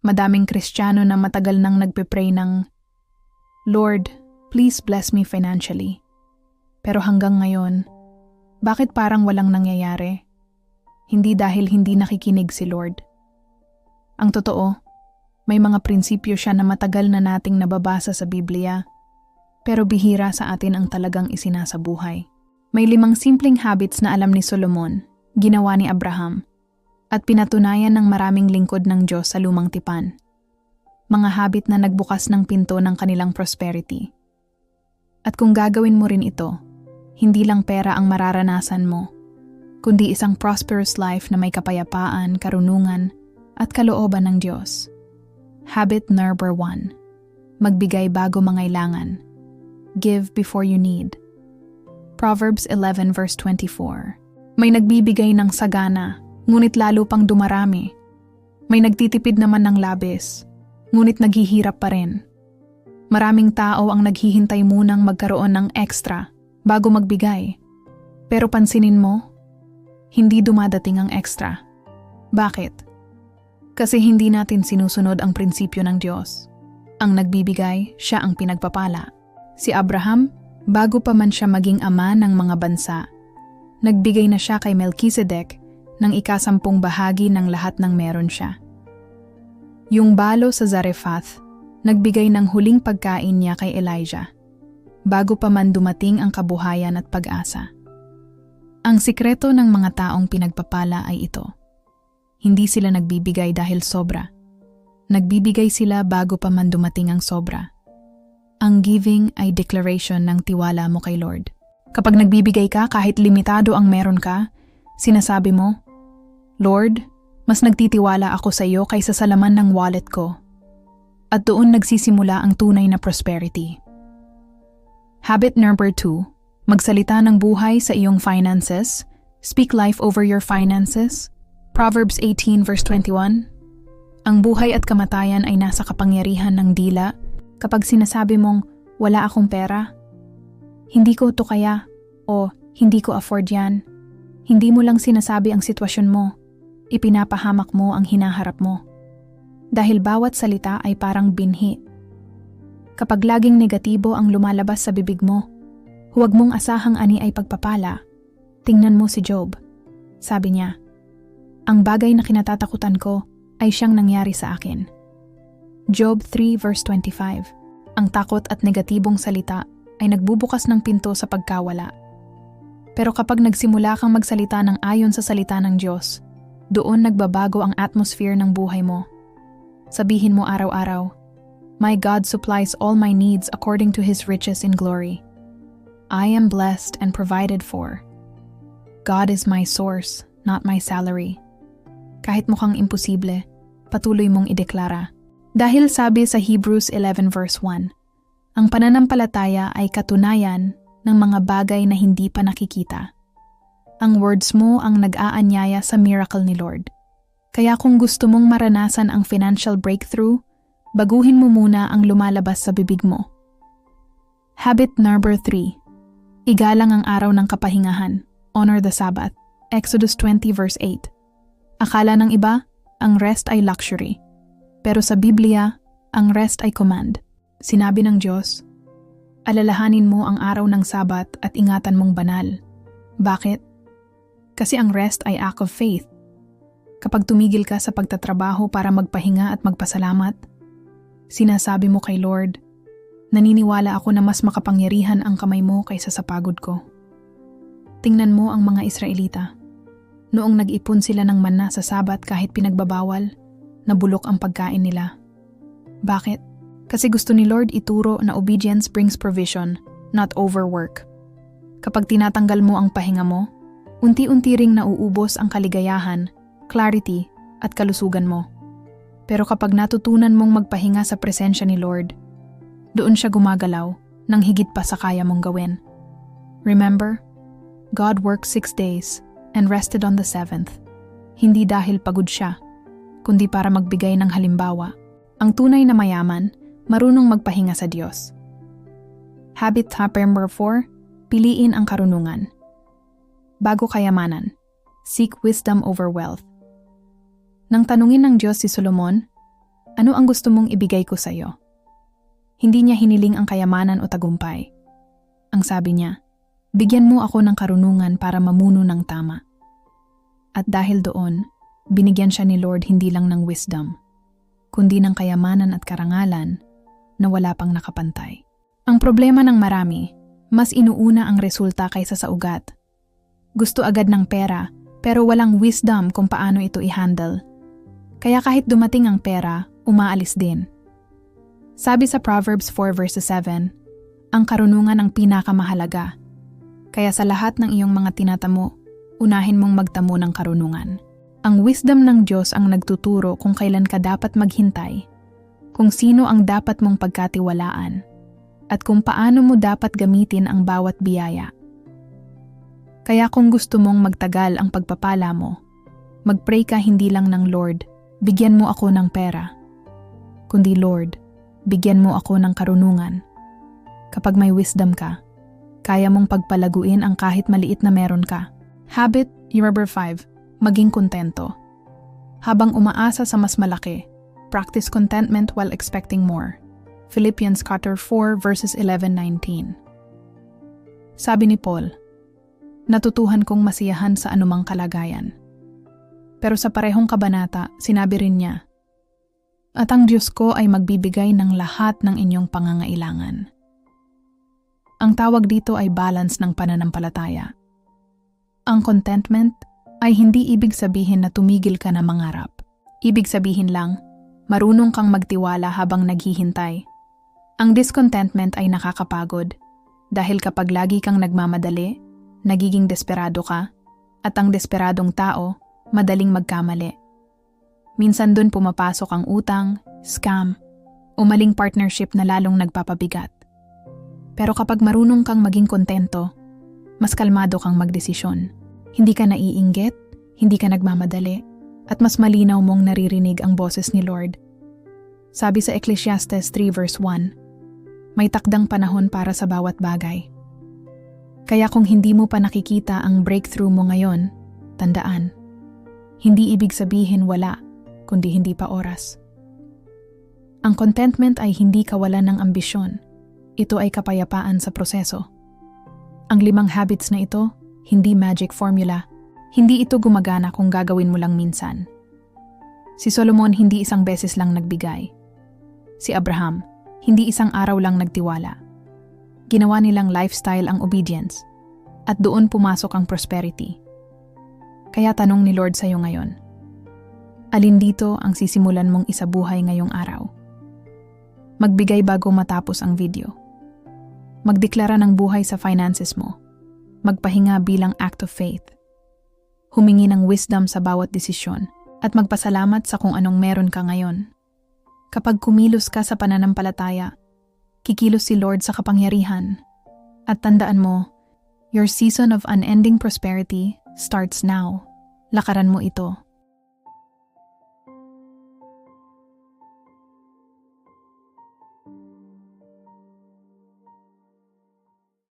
Madaming Kristiyano na matagal nang nagpe-pray ng, Lord, please bless me financially. Pero hanggang ngayon, bakit parang walang nangyayari? Hindi dahil hindi nakikinig si Lord. Ang totoo, may mga prinsipyo siya na matagal na nating nababasa sa Biblia, pero bihira sa atin ang talagang isinasabuhay. May limang simpleng habits na alam ni Solomon, ginawa ni Abraham, at pinatunayan ng maraming lingkod ng Diyos sa lumang tipan. Mga habit na nagbukas ng pinto ng kanilang prosperity. At kung gagawin mo rin ito, hindi lang pera ang mararanasan mo, kundi isang prosperous life na may kapayapaan, karunungan, at kalooban ng Diyos. Habit number 1. Magbigay bago mangailangan. Give before you need. Proverbs 11 verse 24. May nagbibigay ng sagana ngunit lalo pang dumarami. May nagtitipid naman ng labis, ngunit naghihirap pa rin. Maraming tao ang naghihintay munang magkaroon ng extra bago magbigay. Pero pansinin mo, hindi dumadating ang extra. Bakit? Kasi hindi natin sinusunod ang prinsipyo ng Diyos. Ang nagbibigay, siya ang pinagpapala. Si Abraham, bago pa man siya maging ama ng mga bansa, nagbigay na siya kay Melchizedek ng ikasampung bahagi ng lahat ng meron siya. Yung balo sa Zarephath, nagbigay ng huling pagkain niya kay Elijah, bago pa man dumating ang kabuhayan at pag-asa. Ang sikreto ng mga taong pinagpapala ay ito. Hindi sila nagbibigay dahil sobra. Nagbibigay sila bago pa man dumating ang sobra. Ang giving ay declaration ng tiwala mo kay Lord. Kapag nagbibigay ka kahit limitado ang meron ka, sinasabi mo, Lord, mas nagtitiwala ako sa iyo kaysa sa laman ng wallet ko. At doon nagsisimula ang tunay na prosperity. Habit number 2. Magsalita ng buhay sa iyong finances. Speak life over your finances. Proverbs 18 verse 21. Ang buhay at kamatayan ay nasa kapangyarihan ng dila kapag sinasabi mong wala akong pera. Hindi ko to kaya o hindi ko afford yan. Hindi mo lang sinasabi ang sitwasyon mo ipinapahamak mo ang hinaharap mo. Dahil bawat salita ay parang binhi. Kapag laging negatibo ang lumalabas sa bibig mo, huwag mong asahang ani ay pagpapala. Tingnan mo si Job. Sabi niya, Ang bagay na kinatatakutan ko ay siyang nangyari sa akin. Job 3 verse 25 Ang takot at negatibong salita ay nagbubukas ng pinto sa pagkawala. Pero kapag nagsimula kang magsalita ng ayon sa salita ng Diyos, doon nagbabago ang atmosphere ng buhay mo. Sabihin mo araw-araw, My God supplies all my needs according to His riches in glory. I am blessed and provided for. God is my source, not my salary. Kahit mukhang imposible, patuloy mong ideklara. Dahil sabi sa Hebrews 11 verse 1, ang pananampalataya ay katunayan ng mga bagay na hindi pa nakikita. Ang words mo ang nag-aanyaya sa miracle ni Lord. Kaya kung gusto mong maranasan ang financial breakthrough, baguhin mo muna ang lumalabas sa bibig mo. Habit number 3. Igalang ang araw ng kapahingahan. Honor the Sabbath. Exodus 20 verse 8. Akala ng iba, ang rest ay luxury. Pero sa Biblia, ang rest ay command. Sinabi ng Diyos, Alalahanin mo ang araw ng Sabat at ingatan mong banal. Bakit? Kasi ang rest ay act of faith. Kapag tumigil ka sa pagtatrabaho para magpahinga at magpasalamat, sinasabi mo kay Lord, naniniwala ako na mas makapangyarihan ang kamay mo kaysa sa pagod ko. Tingnan mo ang mga Israelita. Noong nag-ipon sila ng manna sa sabat kahit pinagbabawal, nabulok ang pagkain nila. Bakit? Kasi gusto ni Lord ituro na obedience brings provision, not overwork. Kapag tinatanggal mo ang pahinga mo, unti-unti ring nauubos ang kaligayahan, clarity, at kalusugan mo. Pero kapag natutunan mong magpahinga sa presensya ni Lord, doon siya gumagalaw nang higit pa sa kaya mong gawin. Remember, God worked six days and rested on the seventh. Hindi dahil pagod siya, kundi para magbigay ng halimbawa. Ang tunay na mayaman, marunong magpahinga sa Diyos. Habit number 4, piliin ang karunungan bago kayamanan. Seek wisdom over wealth. Nang tanungin ng Diyos si Solomon, Ano ang gusto mong ibigay ko sa'yo? Hindi niya hiniling ang kayamanan o tagumpay. Ang sabi niya, bigyan mo ako ng karunungan para mamuno ng tama. At dahil doon, binigyan siya ni Lord hindi lang ng wisdom, kundi ng kayamanan at karangalan na wala pang nakapantay. Ang problema ng marami, mas inuuna ang resulta kaysa sa ugat. Gusto agad ng pera, pero walang wisdom kung paano ito i-handle. Kaya kahit dumating ang pera, umaalis din. Sabi sa Proverbs 4 verses 7, ang karunungan ang pinakamahalaga. Kaya sa lahat ng iyong mga tinatamo, unahin mong magtamo ng karunungan. Ang wisdom ng Diyos ang nagtuturo kung kailan ka dapat maghintay, kung sino ang dapat mong pagkatiwalaan, at kung paano mo dapat gamitin ang bawat biyaya. Kaya kung gusto mong magtagal ang pagpapala mo, magpray ka hindi lang ng Lord, bigyan mo ako ng pera. Kundi Lord, bigyan mo ako ng karunungan. Kapag may wisdom ka, kaya mong pagpalaguin ang kahit maliit na meron ka. Habit number 5 maging kontento. Habang umaasa sa mas malaki, practice contentment while expecting more. Philippians chapter 4 verses 11-19. Sabi ni Paul, Natutuhan kong masiyahan sa anumang kalagayan. Pero sa parehong kabanata, sinabi rin niya, At ang Diyos ko ay magbibigay ng lahat ng inyong pangangailangan. Ang tawag dito ay balance ng pananampalataya. Ang contentment ay hindi ibig sabihin na tumigil ka na mangarap. Ibig sabihin lang, marunong kang magtiwala habang naghihintay. Ang discontentment ay nakakapagod dahil kapag lagi kang nagmamadali, nagiging desperado ka, at ang desperadong tao, madaling magkamali. Minsan dun pumapasok ang utang, scam, o maling partnership na lalong nagpapabigat. Pero kapag marunong kang maging kontento, mas kalmado kang magdesisyon. Hindi ka naiinggit, hindi ka nagmamadali, at mas malinaw mong naririnig ang boses ni Lord. Sabi sa Ecclesiastes 3 verse 1, May takdang panahon para sa bawat bagay. Kaya kung hindi mo pa nakikita ang breakthrough mo ngayon, tandaan, hindi ibig sabihin wala, kundi hindi pa oras. Ang contentment ay hindi kawalan ng ambisyon. Ito ay kapayapaan sa proseso. Ang limang habits na ito hindi magic formula. Hindi ito gumagana kung gagawin mo lang minsan. Si Solomon hindi isang beses lang nagbigay. Si Abraham, hindi isang araw lang nagtiwala. Ginawa nilang lifestyle ang obedience at doon pumasok ang prosperity. Kaya tanong ni Lord sa iyo ngayon, alin dito ang sisimulan mong isabuhay ngayong araw? Magbigay bago matapos ang video. Magdeklara ng buhay sa finances mo magpahinga bilang act of faith. Humingi ng wisdom sa bawat desisyon at magpasalamat sa kung anong meron ka ngayon. Kapag kumilos ka sa pananampalataya, kikilos si Lord sa kapangyarihan. At tandaan mo, your season of unending prosperity starts now. Lakaran mo ito